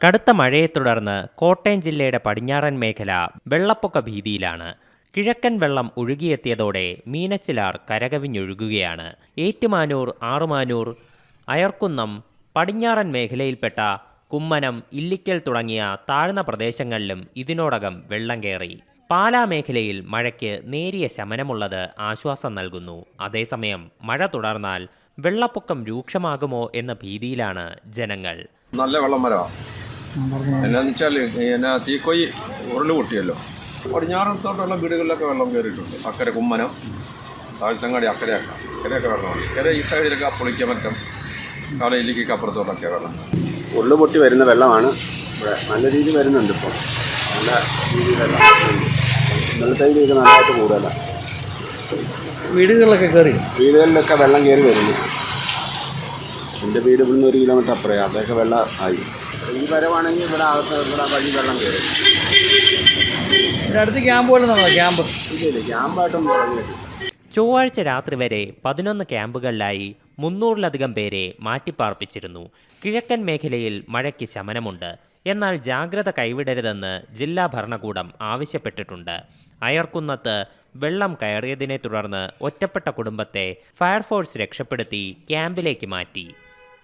കടുത്ത മഴയെ തുടർന്ന് കോട്ടയം ജില്ലയുടെ പടിഞ്ഞാറൻ മേഖല വെള്ളപ്പൊക്ക ഭീതിയിലാണ്. കിഴക്കൻ വെള്ളം ഒഴുകിയെത്തിയതോടെ മീനച്ചിലാർ കരകവിഞ്ഞൊഴുകുകയാണ്. ഏറ്റുമാനൂർ ആറുമാനൂർ അയർക്കുന്നം പടിഞ്ഞാറൻ മേഖലയിൽപ്പെട്ട കുമ്മനം ഇല്ലിക്കൽ തുടങ്ങിയ താഴ്ന്ന പ്രദേശങ്ങളിലും ഇതിനോടകം വെള്ളം കയറി. പാലാ മേഖലയിൽ മഴയ്ക്ക് നേരിയ ശമനമുള്ളത് ആശ്വാസം നൽകുന്നു. അതേസമയം മഴ തുടർന്നാൽ വെള്ളപ്പൊക്കം രൂക്ഷമാകുമോ എന്ന ഭീതിയിലാണ് ജനങ്ങൾ. നല്ല വെള്ളം വരവാ എന്നാന്ന് വെച്ചാൽ എന്നാ തീക്കൊയ് ഉരുൾ പൊട്ടിയല്ലോ. പടിഞ്ഞാറത്തോട്ടുള്ള വീടുകളിലൊക്കെ വെള്ളം കയറിയിട്ടുണ്ട് അക്കരെ കുമ്മനം താഴ്ത്തങ്ങാടി അക്കരയൊക്കെ. അക്കരെയൊക്കെ വെള്ളമാണ്. അക്കരെ ഈ സൈഡിലൊക്കെ പൊളിക്കാൻ പറ്റും കാളയിലേക്ക് അപ്പുറത്തോട്ടൊക്കെ വെള്ളം. ഉരുൾ പൊട്ടി വരുന്ന വെള്ളമാണ് ഇവിടെ. നല്ല രീതിയിൽ വരുന്നുണ്ട് ഇപ്പോൾ നല്ല രീതിയിലല്ല വെള്ളത്തൈലൊക്കെ നല്ലതായിട്ട് കൂടുതലാണ് വീടുകളിലൊക്കെ കയറി വീടുകളിലൊക്കെ വെള്ളം കയറി വരുന്നു എന്റെ വീട് ഇവിടുന്ന് ഒരു കിലോമീറ്റർ അപ്പുറയാണ് അതൊക്കെ വെള്ളം ആയി. ഈ വരവാണെങ്കിൽ ഇവിടെ അകത്ത് ഇവിടെ വഴി വെള്ളം കയറും. ഇവിടെ അടുത്ത് ക്യാമ്പ് പോലെ ക്യാമ്പ് ഇല്ല ക്യാമ്പായിട്ടൊന്നും തുടങ്ങിയിട്ടില്ല ചൊവ്വാഴ്ച രാത്രി വരെ പതിനൊന്ന് ക്യാമ്പുകളിലായി മുന്നൂറിലധികം പേരെ മാറ്റിപ്പാർപ്പിച്ചിരുന്നു. കിഴക്കൻ മേഖലയിൽ മഴയ്ക്ക് ശമനമുണ്ട്. എന്നാൽ ജാഗ്രത കൈവിടരുതെന്ന് ജില്ലാ ഭരണകൂടം ആവശ്യപ്പെട്ടിട്ടുണ്ട്. അയർക്കുന്നത്ത് വെള്ളം കയറിയതിനെ തുടർന്ന് ഒറ്റപ്പെട്ട കുടുംബത്തെ ഫയർഫോഴ്സ് രക്ഷപ്പെടുത്തി ക്യാമ്പിലേക്ക് മാറ്റി.